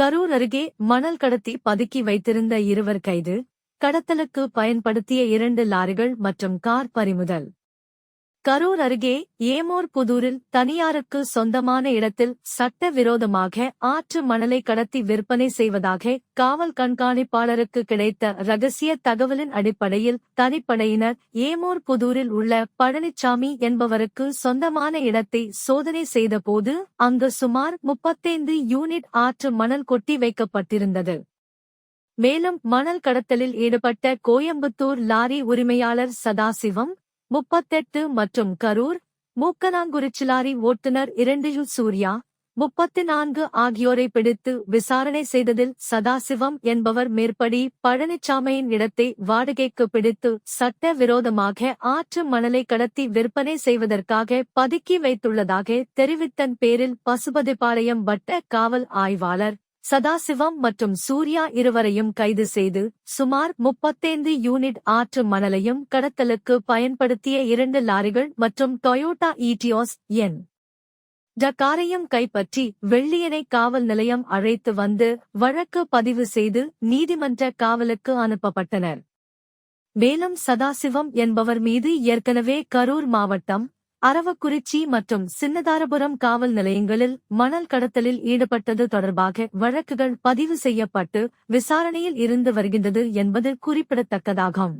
கரூர் அருகே மணல் கடத்தி பதுக்கி வைத்திருந்த இருவர் கைது கடத்தலுக்கு பயன்படுத்திய இரண்டு லாரிகள் மற்றும் கார் பறிமுதல். கரூர் அருகே ஏமோர் புதூரில் தனியாருக்கு சொந்தமான இடத்தில் சட்டவிரோதமாக ஆற்று மணலை கடத்தி விற்பனை செய்வதாக காவல் கண்காணிப்பாளருக்கு கிடைத்த ரகசிய தகவலின் அடிப்படையில் தனிப்படையினர் ஏமோர் புதூரில் உள்ள பழனிச்சாமி என்பவருக்கு சொந்தமான இடத்தை சோதனை செய்தபோது அங்கு சுமார் முப்பத்தைந்து யூனிட் ஆற்று மணல் கொட்டி வைக்கப்பட்டிருந்தது. மேலும் மணல் கடத்தலில் ஈடுபட்ட கோயம்புத்தூர் லாரி உரிமையாளர் சதாசிவம் முப்பத்தெட்டு மற்றும் கரூர் மூக்கனாங்குறிச்சிலாரி ஓட்டுநர் இரண்டு சூர்யா முப்பத்தி நான்கு ஆகியோரை பிடித்து விசாரணை செய்ததில் சதாசிவம் என்பவர் மேற்படி பழனிச்சாமியின் இடத்தை வாடகைக்கு பிடித்து சட்ட விரோதமாக ஆற்று மணலை கடத்தி விற்பனை செய்வதற்காக பதுக்கி வைத்துள்ளதாக தெரிவித்தன் பேரில் பசுபதிபாளையம் வட்ட காவல் ஆய்வாளர் சதாசிவம் மற்றும் சூர்யா இருவரையும் கைது செய்து சுமார் முப்பத்தைந்து யூனிட் ஆற்று மணலையும் கடத்தலுக்கு பயன்படுத்திய இரண்டு லாரிகள் மற்றும் டொயோட்டா ஈட்டியோஸ் என். டக்காரையும் கைப்பற்றி வெள்ளியனை காவல் நிலையம் அழைத்து வந்து வழக்கு பதிவு செய்து நீதிமன்ற காவலுக்கு அனுப்பப்பட்டனர். மேலும் சதாசிவம் என்பவர் மீது ஏற்கனவே கரூர் மாவட்டம் அரவக்குறிச்சி மற்றும் சின்னதாரபுரம் காவல் நிலையங்களில் மணல் கடத்தலில் ஈடுபட்டது தொடர்பாக வழக்குகள் பதிவு செய்யப்பட்டு விசாரணையில் இருந்து வருகின்றது என்பது குறிப்பிடத்தக்கதாகும்.